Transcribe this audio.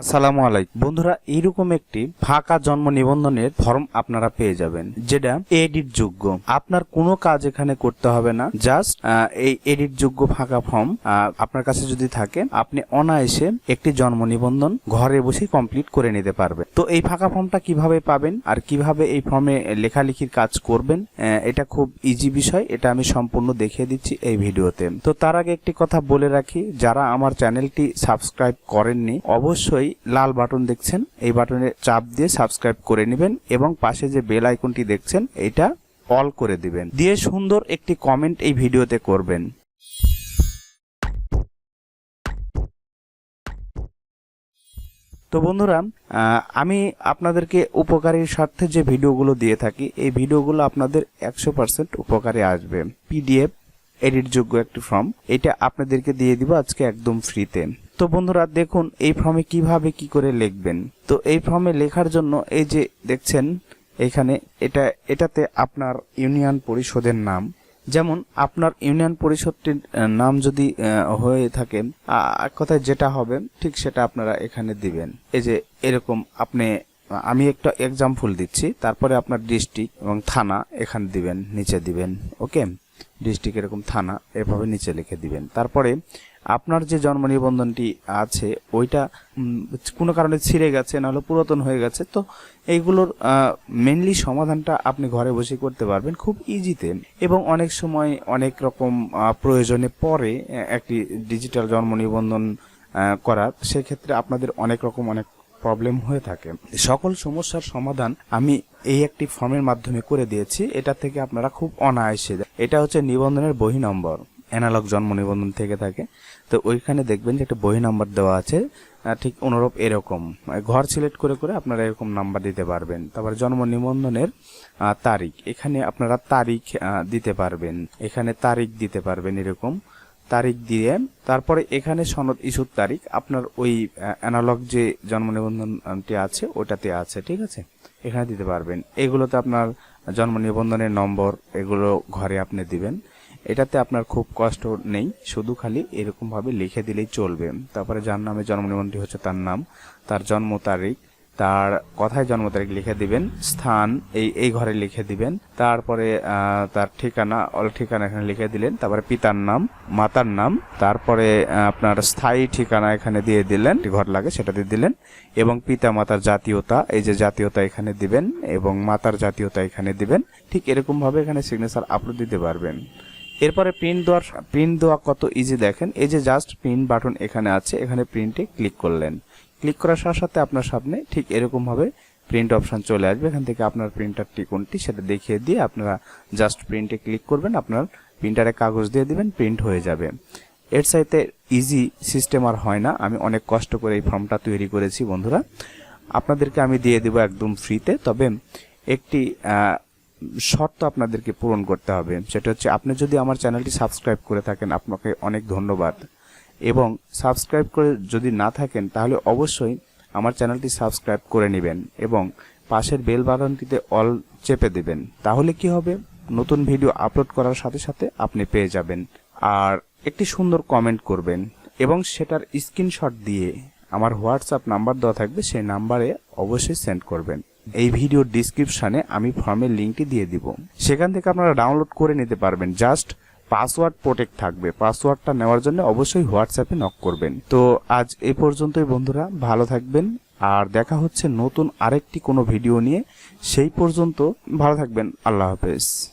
আসসালামু আলাইকুম। বন্ধুরা, এইরকম একটি ফাঁকা জন্ম নিবন্ধনের ফর্ম আপনারা পেয়ে যাবেন, যেটা এডিট যোগ্য। আপনার কোনো কাজ এখানে করতে হবে না, জাস্ট এই এডিট যোগ্য ফাঁকা ফর্ম আপনার কাছে যদি থাকে, আপনি অনায়াসে একটি জন্ম নিবন্ধন ঘরে বসে কমপ্লিট করে নিতে পারবেন। তো এই ফাঁকা ফর্মটা কীভাবে পাবেন আর কীভাবে এই ফর্মে লেখালেখির কাজ করবেন এটা খুব ইজি বিষয়, এটা আমি সম্পূর্ণ দেখিয়ে দিচ্ছি এই ভিডিওতে। তো তার আগে একটি কথা বলে রাখি, যারা আমার চ্যানেলটি সাবস্ক্রাইব করেননি, অবশ্যই লাল বাটন দেখছেন, এই বাটনে চাপ দিয়ে সাবস্ক্রাইব করে নেবেন এবং পাশে যে বেল আইকনটি দেখছেন, এটা অল করে দিবেন। দিয়ে সুন্দর একটি কমেন্ট এই ভিডিওতে করবেন। তো বন্ধুরা আমি আপনাদেরকে উপকারীর স্বার্থে যে ভিডিওগুলো দিয়ে থাকি, এই ভিডিওগুলো আপনাদের একশো পার্সেন্ট উপকারে আসবে। পিডিএফ এডিট যোগ্য একটি ফর্ম এটা আপনাদেরকে দিয়ে দিব আজকে একদম ফ্রিতে তো বন্ধুরা দেখুন, এই ফর্মে কীভাবে কি করে লিখবেন? তো এই ফর্মে লেখার জন্য এই যে দেখছেন, এখানে এটা, এটাতে আপনার ইউনিয়ন পরিষদের নাম। যেমন আপনার ইউনিয়ন পরিষদটির নাম যদি হয়ে থাকে কথায় যেটা হবে, ঠিক সেটা আপনারা এখানে দিবেন। এই যে এরকম আপনি, আমি একটা এক্সাম্পল দিচ্ছি, তারপরে আপনার ডিস্ট্রিক্ট এবং থানা এখানে দিবেন, নিচে দিবেন ওকে ডিস্ট্রিক্ট এরকম থানা, এভাবে নিচে লিখে দিবেন। তারপরে আপনার যে জন্ম নিবন্ধনটি আছে, ওইটা কোনো কারণে ছিঁড়ে গেছে, নাহলে পুরাতন হয়ে গেছে, তো এইগুলোর মেনলি সমাধানটা আপনি ঘরে বসে করতে পারবেন, খুব ইজিতে এবং অনেক সময় অনেক রকম প্রয়োজনে পরে একটি ডিজিটাল জন্ম নিবন্ধন করার সেক্ষেত্রে আপনাদের অনেক রকম অনেক প্রবলেম হয়ে থাকে। সকল সমস্যার সমাধান আমি এই একটি ফর্মের মাধ্যমে করে দিয়েছি। এটা থেকে আপনারা খুব অনায়াসে এটা হচ্ছে নিবন্ধনের বহি নম্বর। অ্যানালগ জন্ম নিবন্ধন থেকে থাকে। তো ওইখানে দেখবেন যে একটা বহি নাম্বার দেওয়া আছে। ঠিক অনুরূপ এরকম। ঘর সিলেক্ট করে করে আপনারা এরকম নাম্বার দিতে পারবেন। তারপরে জন্ম নিবন্ধনের তারিখ। এখানে আপনারা তারিখ দিতে পারবেন। এখানে তারিখ দিতে পারবেন এরকম। তারিখ দিয়ে। তারপরে এখানে সনদ ইস্যুর তারিখ, আপনার ওই অ্যানালগ যে জন্ম নিবন্ধনটি আছে, ওটাতে আছে, ঠিক আছে? এখানে দিতে পারবেন। এগুলোতে আপনার জন্ম নিবন্ধনের নম্বর, এগুলো ঘরে আপনি দিবেন। এটাতে আপনার খুব কষ্ট নেই, শুধু খালি এরকমভাবে লিখে দিলেই চলবে। তারপরে যার নামে জন্ম নিবন্ধনটি হচ্ছে তার নাম, তার জন্ম তারিখ তার কথায় জন্ম তারিখ লিখে দিবেন, স্থান এই এই ঘরে লিখে দিবেন, তারপরে তার ঠিকানা, অল ঠিকানা এখানে লিখে দিলেন, তারপরে পিতার নাম, মাতার নাম, তারপরে আপনার স্থায়ী ঠিকানা এখানে দিয়ে দিলেন ঘর লাগে সেটা দিয়ে দিলেন, এবং পিতা মাতার জাতীয়তা, এই যে জাতীয়তা এখানে দিবেন, এবং মাতার জাতীয়তা এখানে দিবেন, ঠিক এরকম ভাবে এখানে সিগনেচার আপলোড দিতে পারবেন। এরপরে প্রিন্ট দেওয়ার প্রিন্ট দেওয়া কত ইজি দেখেন, এই যে জাস্ট প্রিন্ট বাটন এখানে আছে, এখানে প্রিন্টে ক্লিক করলেন। ক্লিক করার সাথে সাথে আপনার সামনে ঠিক এরকম ভাবে প্রিন্ট অপশন চলে আসবে। এখান থেকে আপনার প্রিন্টারটি কোনটি সেটা দেখিয়ে দিয়ে আপনারা জাস্ট প্রিন্টে ক্লিক করবেন, আপনার প্রিন্টারে কাগজ দিয়ে দিবেন প্রিন্ট হয়ে যাবে। এর চাইতে ইজি সিস্টেম আর হয় না। আমি অনেক কষ্ট করে এই ফর্মটা তৈরি করেছি, বন্ধুরা। আপনাদেরকে আমি দিয়ে দেবো একদম ফ্রিতে তবে একটি শর্ত আপনাদেরকে পূরণ করতে হবে। সেটা হচ্ছে, আপনি যদি আমার চ্যানেলটি সাবস্ক্রাইব করে থাকেন, আপনাকে অনেক ধন্যবাদ। এবং সাবস্ক্রাইব করে যদি না থাকেন, তাহলে অবশ্যই আমার চ্যানেলটি সাবস্ক্রাইব করে নেবেন এবং পাশের বেল বাটনটিতে অল চেপে দেবেন। তাহলে কি হবে? নতুন ভিডিও আপলোড করার সাথে সাথে আপনি পেয়ে যাবেন। আর একটি সুন্দর কমেন্ট করবেন এবং সেটার স্ক্রিনশট দিয়ে আমার হোয়াটসঅ্যাপ নাম্বার দেওয়া থাকবে, সেই নাম্বারে অবশ্যই সেন্ড করবেন। এই ভিডিওর ডিসক্রিপশনে আমি ফর্মের লিঙ্কটি দিয়ে দিব। সেখান থেকে আপনারা ডাউনলোড করে নিতে পারবেন। জাস্ট পাসওয়ার্ড প্রোটেক্ট থাকবে। পাসওয়ার্ডটা নেওয়ার জন্য অবশ্যই হোয়াটসঅ্যাপে নক করবেন। তো আজ এ পর্যন্তই বন্ধুরা, ভালো থাকবেন। আর দেখা হচ্ছে নতুন আরেকটি কোনো ভিডিও নিয়ে। সেই পর্যন্ত ভালো থাকবেন। আল্লাহ হাফেজ।